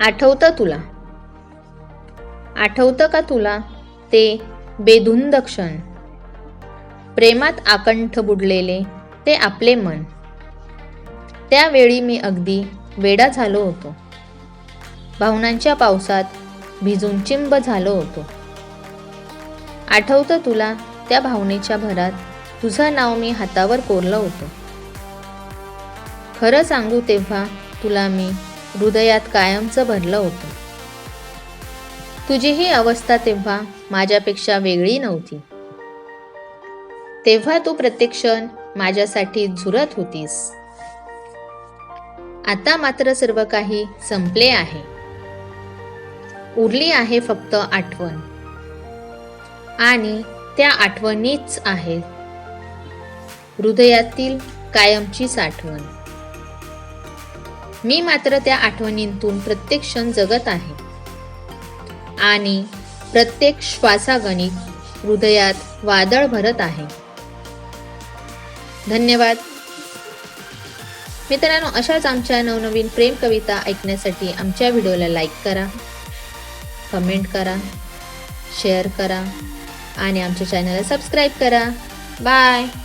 आठवतं तुला? आठवतं का तुला ते बेधुंद क्षण? प्रेमात आकंठ बुडलेले ते आपले मन. त्यावेळी मी अगदी वेडा झालो होतो. भावनांच्या पावसात भिजून चिंब झालो होतो. आठवतं तुला त्या भावनेच्या भरात तुझं नाव मी हातावर कोरलं होतं. खरं सांगू तेव्हा तुला मी हृदयात कायमचं भरलं होतं. तुझी ही अवस्था तेव्हा माझ्यापेक्षा वेगळी नव्हती. तेव्हा तू प्रत्येक क्षण माझ्यासाठी झुरत होतीस. आता मात्र सर्व काही संपले आहे. उरली आहे फक्त आठवण. आणि त्या आठवणीच आहेत. हृदयातील कायमची साठवण मी मात्र त्या आठवणींतून प्रत्येक क्षण जगत आहे. आणि प्रत्येक श्वासागणित हृदयात वादळ भरत आहे. धन्यवाद. मित्रांनो अशाच आमच्या नवनवीन प्रेम कविता ऐकण्यासाठी आमच्या व्हिडिओला लाईक करा कमेंट करा शेअर करा आणि आमच्या चॅनलला सबस्क्राईब करा. बाय.